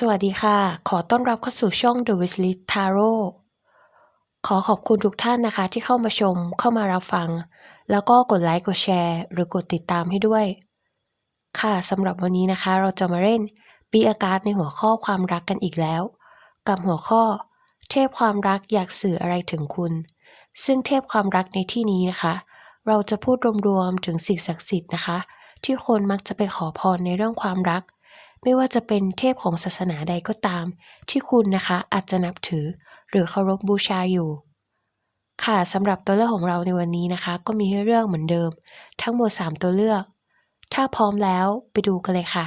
สวัสดีค่ะ ขอต้อนรับเข้าสู่ช่อง The Wishlist Tarot ขอขอบคุณทุกท่านนะคะ ที่เข้ามาชม เข้ามารับฟัง แล้วก็กดไลค์ กดแชร์ หรือกดติดตามให้ด้วย ค่ะสำหรับวันนี้นะคะ เราจะมาเล่นปีอาการในหัวข้อความรักกันอีกแล้ว กับหัวข้อ เทพความรักอยากสื่ออะไรถึงคุณ ซึ่งเทพความรักในที่นี้นะคะ เราจะพูดรวมๆถึงสิ่งศักดิ์สิทธิ์นะคะ ที่คนมักจะไปขอพรในเรื่องความรัก ไม่ว่าจะเป็นเทพของศาสนาใดก็ตาม ที่คุณนะคะอาจจะนับถือ หรือเคารพบูชาอยู่ ค่ะสำหรับตัวเลือกของเราในวันนี้นะคะ ก็มีให้เลือกเหมือนเดิม ทั้งหมด 3 ตัวเลือก ถ้าพร้อมแล้วไปดูกันเลยค่ะ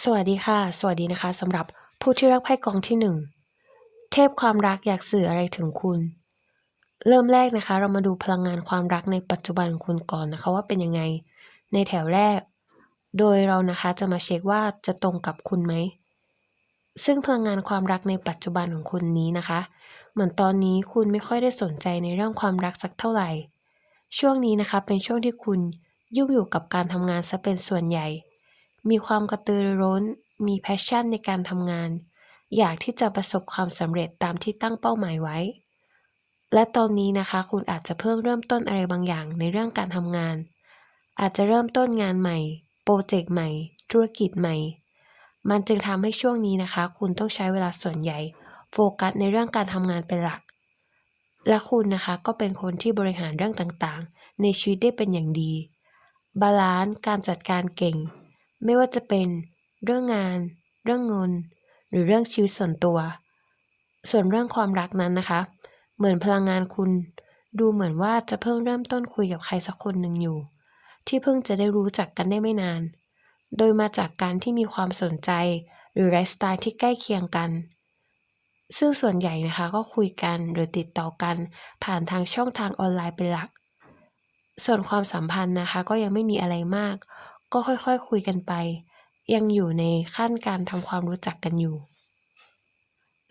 สวัสดีค่ะ สวัสดีนะคะสำหรับผู้ที่รักไพ่กองที่หนึ่งเทพความรักอยากสื่ออะไรถึงคุณ เริ่มแรกนะคะ เรามาดูพลังงานความรักในปัจจุบันของคุณก่อนนะคะ ว่าเป็นยังไงในแถวแรก โดยเรานะคะจะมาเช็คว่าจะตรงกับคุณไหม ซึ่งพลังงานความรักในปัจจุบันของคุณนี้นะคะ เหมือนตอนนี้คุณไม่ค่อยได้สนใจในเรื่องความรักสักเท่าไหร่ ช่วงนี้นะคะเป็นช่วงที่คุณยุ่งอยู่กับการทำงานซะเป็นส่วนใหญ่ มีความกระตือรือร้น มีแพชชั่นในการทำงาน อยากที่จะประสบความสำเร็จตามที่ตั้งเป้าหมายไว้ และตอนนี้นะคะ คุณอาจจะเพิ่งเริ่มต้นอะไรบางอย่างในเรื่องการทำงาน อาจจะเริ่มต้นงานใหม่ โปรเจกต์ใหม่ ธุรกิจใหม่ มันจึงทำให้ช่วงนี้นะคะ คุณต้องใช้เวลาส่วนใหญ่ โฟกัสในเรื่องการทำงานเป็นหลัก และคุณนะคะก็เป็นคนที่บริหารเรื่องต่างๆ ในชีวิตได้เป็นอย่างดี บาลานซ์การจัดการเก่ง ไม่ว่าจะเป็นเรื่องงาน เรื่องเงิน หรือเรื่องชีวิตส่วนตัว ส่วนเรื่องความรักนั้นนะคะ เหมือนพลังงานคุณ ดูเหมือนว่าจะเพิ่งเริ่มต้นคุยกับใครสักคนหนึ่งอยู่ ที่เพิ่งจะได้รู้จักกันได้ไม่นาน โดยมาจากการที่มีความสนใจ หรือไลฟ์สไตล์ที่ใกล้เคียงกัน ซึ่งส่วนใหญ่นะคะก็คุยกันหรือติดต่อกัน ผ่านทางช่องทางออนไลน์เป็นหลัก ส่วนความสัมพันธ์นะคะก็ยังไม่มีอะไรมาก ก็ค่อยๆคคุยกันไป ยังอยู่ในขั้นการทำความรู้จักกันอยู่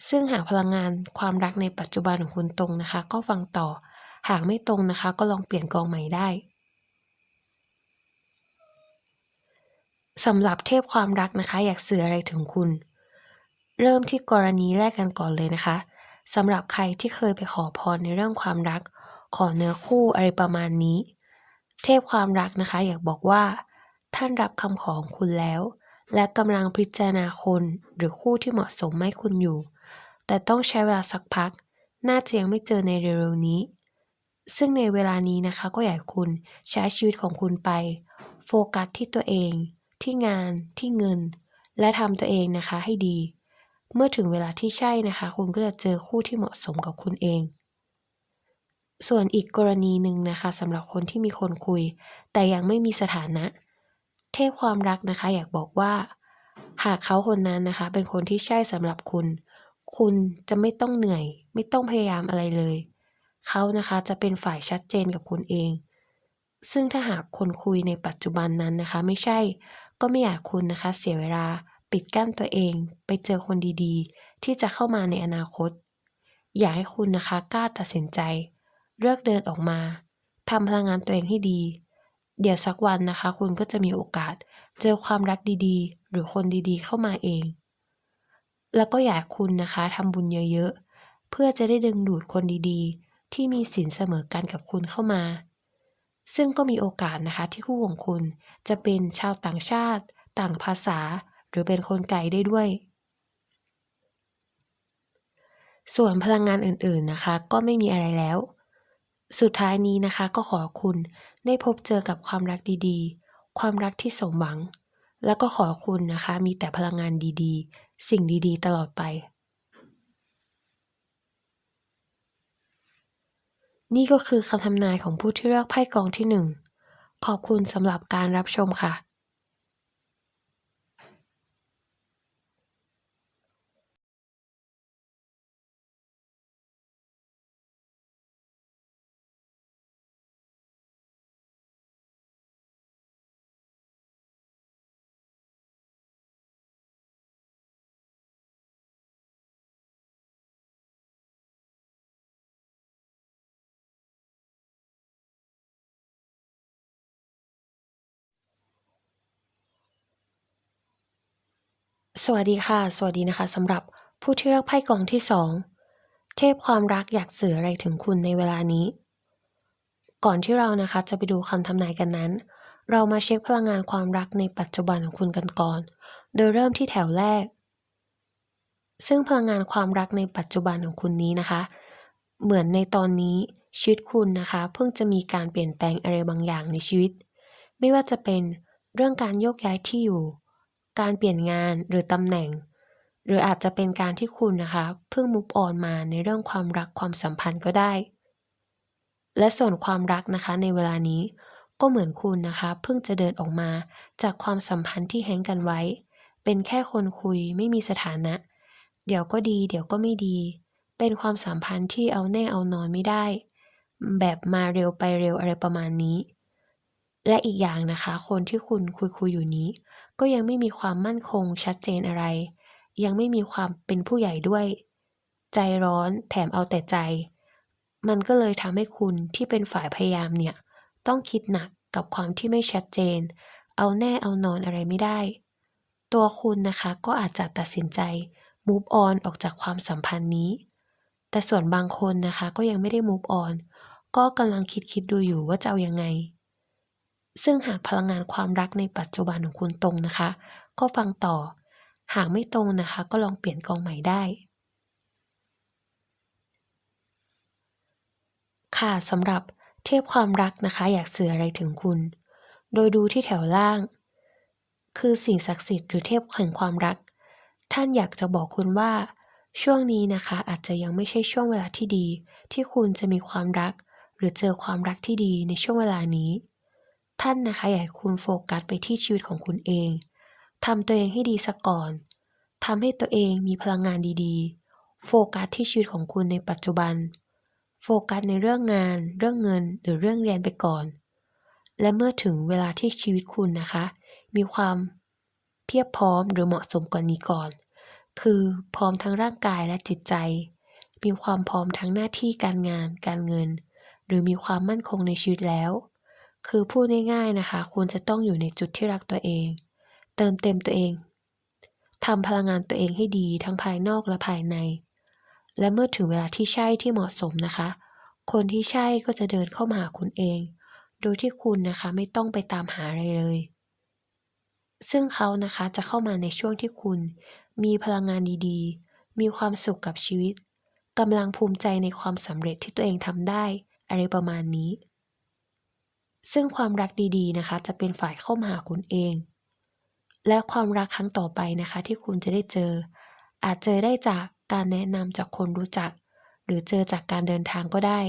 ซึ่งหากพลังงานความรักในปัจจุบันของคุณตรงนะคะ ก็ฟังต่อ หากไม่ตรงนะคะ ก็ลองเปลี่ยนกองใหม่ได้สำหรับเทพความรักนะคะ อยากสื่ออะไรถึงคุณ เริ่มที่กรณีแรกกันก่อนเลยนะคะสำหรับใครที่เคยไปขอพรในเรื่องความรัก ขอเนื้อคู่อะไรประมาณนี้ เทพความรักนะคะ อยากบอกว่า ท่านรับคำขอของคุณแล้ว และกำลังพิจารณาคนหรือคู่ที่เหมาะสมให้คุณอยู่ แต่ต้องใช้เวลาสักพัก น่าจะยังไม่เจอในเร็วๆนี้ ซึ่งในเวลานี้นะคะก็อยากคุณใช้ชีวิตของคุณไป โฟกัสที่ตัวเอง ที่งาน ที่เงิน และทำตัวเองนะคะให้ดี เมื่อถึงเวลาที่ใช่นะคะ คุณก็จะเจอคู่ที่เหมาะสมกับคุณเองส่วนอีกกรณีหนึ่งนะคะสำหรับคนที่มีคนคุย แต่ยังไม่มีสถานะ เทพความรักนะคะ อยากบอกว่า หากเขาคนนั้นนะคะ เป็นคนที่ใช่สำหรับคุณ คุณจะไม่ต้องเหนื่อย ไม่ต้องพยายามอะไรเลย เขานะคะจะเป็นฝ่ายชัดเจนกับคุณเอง ซึ่งถ้าหากคนคุยในปัจจุบันนั้นนะคะ ไม่ใช่ก็ไม่อยากคุณนะคะ เสียเวลาปิดกั้นตัวเอง ไปเจอคนดีๆ ที่จะเข้ามาในอนาคต อยากให้คุณนะคะกล้าตัดสินใจ เลือกเดินออกมาทำพลังงานตัวเองให้ดี เดี๋ยวสักวันนะคะ คุณก็จะมีโอกาสเจอความรักดีๆ หรือคนดีๆ เข้ามาเอง แล้วก็อยากคุณนะคะทำบุญเยอะๆ เพื่อจะได้ดึงดูดคนดีๆ ที่มีศีลเสมอกันกับคุณเข้ามา ซึ่งก็มีโอกาสนะคะที่คู่ของคุณจะเป็นชาวต่างชาติ ต่างภาษา หรือเป็นคนไกลได้ด้วย ส่วนพลังงานอื่นๆนะคะ ก็ไม่มีอะไรแล้ว สุดท้ายนี้นะคะก็ขอคุณ ได้พบเจอกับความรักดีๆ ความรักที่สมหวัง แล้วก็ขอคุณนะคะ มีแต่พลังงานดีๆ สิ่งดีๆ ตลอดไป นี่ก็คือคำทำนายของผู้ที่เลือกไพ่กองที่หนึ่งขอบคุณสำหรับการรับชมค่ะ สวัสดีค่ะ สวัสดีนะคะสำหรับผู้ที่เลือกไพ่กองที่สองเทพความรักอยากสื่ออะไรถึงคุณในเวลานี้ ก่อนที่เรานะคะจะไปดูคำทำนายกันนั้น เรามาเช็คพลังงานความรักในปัจจุบันของคุณกันก่อน โดยเริ่มที่แถวแรก ซึ่งพลังงานความรักในปัจจุบันของคุณนี้นะคะ เหมือนในตอนนี้ชีวิตคุณนะคะ เพิ่งจะมีการเปลี่ยนแปลงอะไรบางอย่างในชีวิต ไม่ว่าจะเป็นเรื่องการโยกย้ายที่อยู่ การเปลี่ยนงานหรือตำแหน่ง หรืออาจจะเป็นการที่คุณนะคะเพิ่งมุฟออนมาในเรื่องความรักความสัมพันธ์ก็ได้ และส่วนความรักนะคะในเวลานี้ก็เหมือนคุณนะคะ เพิ่งจะเดินออกมาจากความสัมพันธ์ที่แห้งกันไว้ เป็นแค่คนคุยไม่มีสถานะ เดี๋ยวก็ดี เดี๋ยวก็ไม่ดี เป็นความสัมพันธ์ที่เอาแน่เอานอนไม่ได้ แบบมาเร็วไปเร็วอะไรประมาณนี้ และอีกอย่างนะคะ คนที่คุณคุยคุยอยู่นี้ ก็ยังไม่มีความมั่นคงชัดเจนอะไร ยังไม่มีความเป็นผู้ใหญ่ด้วย ใจร้อนแถมเอาแต่ใจ มันก็เลยทำให้คุณที่เป็นฝ่ายพยายามเนี่ย ต้องคิดหนักกับความที่ไม่ชัดเจน เอาแน่เอานอนอะไรไม่ได้ ตัวคุณนะคะก็อาจจะตัดสินใจ move on ออกจากความสัมพันธ์นี้ แต่ส่วนบางคนนะคะก็ยังไม่ได้ move on ก็กำลังคิดคิดดูอยู่ว่าจะเอายังไง ซึ่งหากพลังงานความรักในปัจจุบันของคุณตรงนะคะ ก็ฟังต่อ หากไม่ตรงนะคะ ก็ลองเปลี่ยนกองใหม่ได้ ค่ะสำหรับเทียบความรักนะคะ อยากสื่ออะไรถึงคุณ โดยดูที่แถวล่าง คือสิ่งศักดิ์สิทธิ์หรือเทพแห่งความรัก ท่านอยากจะบอกคุณว่า ช่วงนี้นะคะ อาจจะยังไม่ใช่ช่วงเวลาที่ดี ที่คุณจะมีความรัก หรือเจอความรักที่ดีในช่วงเวลานี้ ท่านนะคะอยากให้คุณโฟกัสไปที่ชีวิตของคุณเองทำตัวเองให้ดีซะก่อนทำให้ตัวเองมีพลังงานดีๆ โฟกัสที่ชีวิตของคุณในปัจจุบัน โฟกัสในเรื่องงาน เรื่องเงิน หรือเรื่องเรียนไปก่อน และเมื่อถึงเวลาที่ชีวิตคุณนะคะ มีความเพียบพร้อมหรือเหมาะสมกว่านี้ก่อน คือพร้อมทั้งร่างกายและจิตใจ มีความพร้อมทั้งหน้าที่การงาน การเงิน หรือมีความมั่นคงในชีวิตแล้ว คือพูดง่ายๆนะคะ คุณจะต้องอยู่ในจุดที่รักตัวเอง เติมเต็มตัวเองทำพลังงานตัวเองให้ดีทั้งภายนอกและภายใน และเมื่อถึงเวลาที่ใช่ที่เหมาะสมนะคะ คนที่ใช่ก็จะเดินเข้ามาหาคุณเอง โดยที่คุณนะคะไม่ต้องไปตามหาอะไรเลย ซึ่งเขานะคะจะเข้ามาในช่วงที่คุณ มีพลังงานดีๆ มีความสุขกับชีวิตกำลังภูมิใจในความสำเร็จที่ตัวเองทำได้ อะไรประมาณนี้ ซึ่งความรักดีๆนะคะ จะเป็นฝ่ายเข้ามาหาคุณเอง และความรักครั้งต่อไปนะคะ ที่คุณจะได้เจอ อาจเจอได้จากการแนะนำจากคนรู้จัก หรือเจอจากการเดินทางก็ได้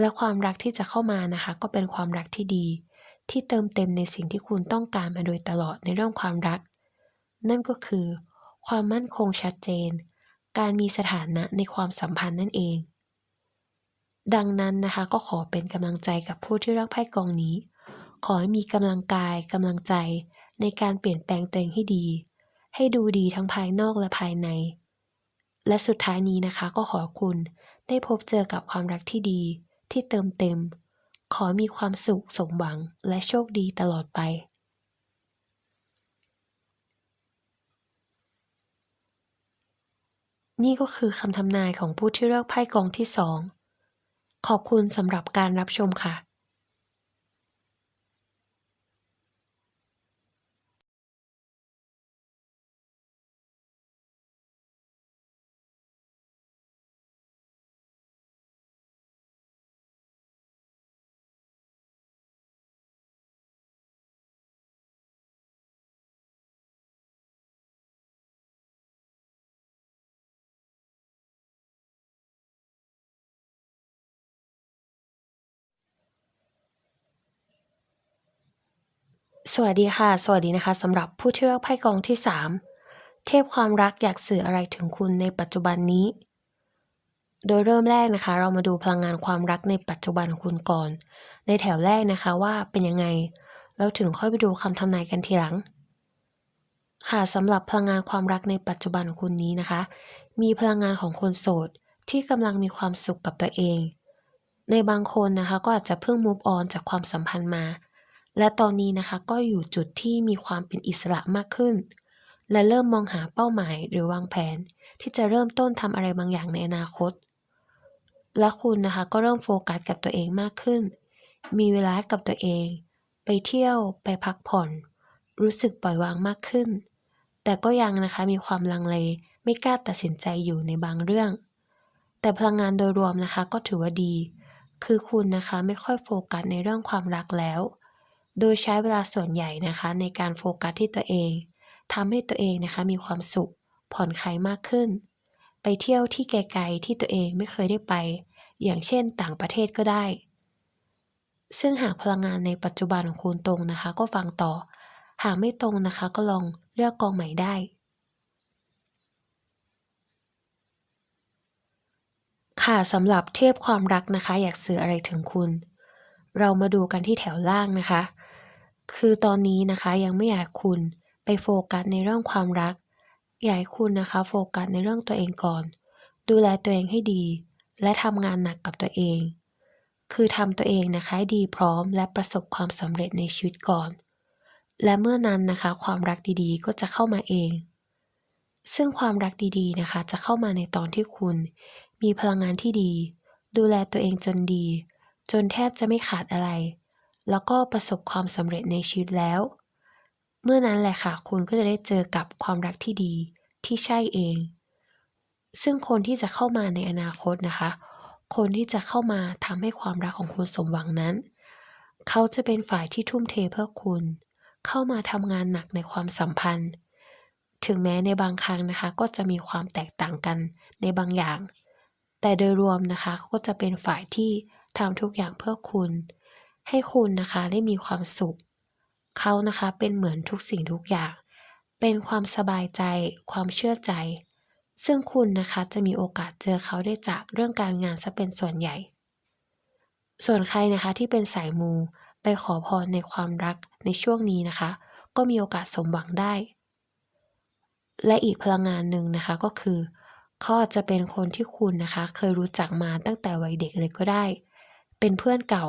และความรักที่จะเข้ามานะคะ ก็เป็นความรักที่ดี ที่เติมเต็มในสิ่งที่คุณต้องการมาโดยตลอดในเรื่องความรัก นั่นก็คือ ความมั่นคงชัดเจน การมีสถานะในความสัมพันธ์นั่นเอง ดังนั้นนะคะก็ขอเป็นกำลังใจกับผู้ที่รักไพ่กองนี้ ขอให้มีกำลังกายกำลังใจในการเปลี่ยนแปลงตัวเองให้ดี ให้ดูดีทั้งภายนอกและภายใน และสุดท้ายนี้นะคะ ก็ขอคุณได้พบเจอกับความรักที่ดีที่เติมเต็ม ขอมีความสุขสมหวังและโชคดีตลอดไปนี่ก็คือคำทำนายของผู้ที่เลือกไพ่กองที่สอง ขอบคุณสำหรับการรับชมค่ะ สวัสดีค่ะ สวัสดีนะคะสำหรับผู้ที่เลือกไพ่กองที่ 3 เทพความรักอยากสื่ออะไรถึงคุณในปัจจุบันนี้ โดยเริ่มแรกนะคะ เรามาดูพลังงานความรักในปัจจุบันคุณก่อน ในแถวแรกนะคะว่าเป็นยังไง แล้วถึงค่อยไปดูคำทำนายกันทีหลัง ค่ะสำหรับพลังงานความรักในปัจจุบันคุณนี้นะคะ มีพลังงานของคนโสดที่กำลังมีความสุขกับตัวเอง ในบางคนนะคะก็อาจจะเพิ่ง move on จากความสัมพันธ์มา และตอนนี้นะคะก็อยู่จุดที่มีความเป็นอิสระมากขึ้น และเริ่มมองหาเป้าหมายหรือวางแผน ที่จะเริ่มต้นทำอะไรบางอย่างในอนาคต และคุณนะคะก็เริ่มโฟกัสกับตัวเองมากขึ้น มีเวลากับตัวเอง ไปเที่ยวไปพักผ่อน รู้สึกปล่อยวางมากขึ้น แต่ก็ยังนะคะมีความลังเลไม่กล้าตัดสินใจอยู่ในบางเรื่อง แต่พลังงานโดยรวมนะคะก็ถือว่าดี คือคุณนะคะไม่ค่อยโฟกัสในเรื่องความรักแล้ว โดยใช้เวลาส่วนใหญ่นะคะในการโฟกัสที่ตัวเองทำให้ตัวเองนะคะมีความสุขผ่อนคลายมากขึ้น ไปเที่ยวที่ไกลๆที่ตัวเองไม่เคยได้ไป อย่างเช่นต่างประเทศก็ได้ ซึ่งหากพลังงานในปัจจุบันของคุณตรงนะคะ ก็ฟังต่อ หากไม่ตรงนะคะก็ลองเลือกกองใหม่ได้ค่ะสำหรับเทพความรักนะคะ อยากสื่ออะไรถึงคุณ เรามาดูกันที่แถวล่างนะคะ คือตอนนี้นะคะยังไม่อยากคุณไปโฟกัสในเรื่องความรัก อยากให้คุณนะคะโฟกัสในเรื่องตัวเองก่อน ดูแลตัวเองให้ดี และทำงานหนักกับตัวเอง คือทำตัวเองนะคะดีพร้อมและประสบความสำเร็จในชีวิตก่อน และเมื่อนั้นนะคะความรักดีๆก็จะเข้ามาเอง ซึ่งความรักดีๆนะคะ จะเข้ามาในตอนที่คุณ มีพลังงานที่ดี ดูแลตัวเองจนดี จนแทบจะไม่ขาดอะไร แล้วก็ประสบความสำเร็จในชีวิตแล้ว เมื่อนั้นแหละค่ะ คุณก็จะได้เจอกับความรักที่ดีที่ใช่เอง ซึ่งคนที่จะเข้ามาในอนาคตนะคะ คนที่จะเข้ามาทำให้ความรักของคุณสมหวังนั้น เขาจะเป็นฝ่ายที่ทุ่มเทเพื่อคุณ เข้ามาทำงานหนักในความสัมพันธ์ ถึงแม้ในบางครั้งนะคะ ก็จะมีความแตกต่างกันในบางอย่าง แต่โดยรวมนะคะเขาก็จะเป็นฝ่ายที่ทำทุกอย่างเพื่อคุณ ให้คุณนะคะได้มีความสุข เขานะคะเป็นเหมือนทุกสิ่งทุกอย่าง เป็นความสบายใจ ความเชื่อใจ ซึ่งคุณนะคะจะมีโอกาสเจอเขาได้จากเรื่องการงานซะเป็นส่วนใหญ่ ส่วนใครนะคะที่เป็นสายมูไปขอพรในความรักในช่วงนี้นะคะ ก็มีโอกาสสมหวังได้ และอีกพลังงานหนึ่งนะคะก็คือเขาอาจจะเป็นคนที่คุณนะคะ เคยรู้จักมาตั้งแต่วัยเด็กเลยก็ได้ เป็นเพื่อนเก่า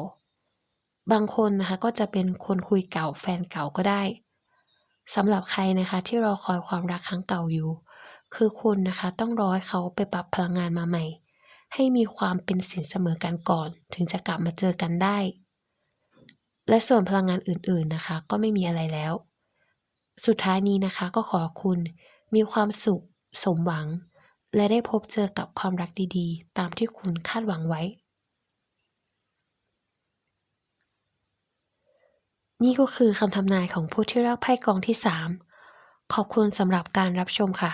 บางคนนะคะก็จะเป็นคนคุยเก่าแฟนเก่าก็ได้สำหรับใครนะคะที่รอคอยความรักครั้งเก่าอยู่ คือคุณนะคะต้องรอให้เขาไปปรับพลังงานมาใหม่ ให้มีความเป็นสินเสมอกันก่อน ถึงจะกลับมาเจอกันได้ และส่วนพลังงานอื่นๆนะคะ ก็ไม่มีอะไรแล้ว สุดท้ายนี้นะคะก็ขอคุณมีความสุข สมหวัง และได้พบเจอกับความรักดีๆ ตามที่คุณคาดหวังไว้ นี่ก็คือคำทำนายของผู้ที่เลือกไพ่กองที่ 3 ขอบคุณสำหรับการรับชมค่ะ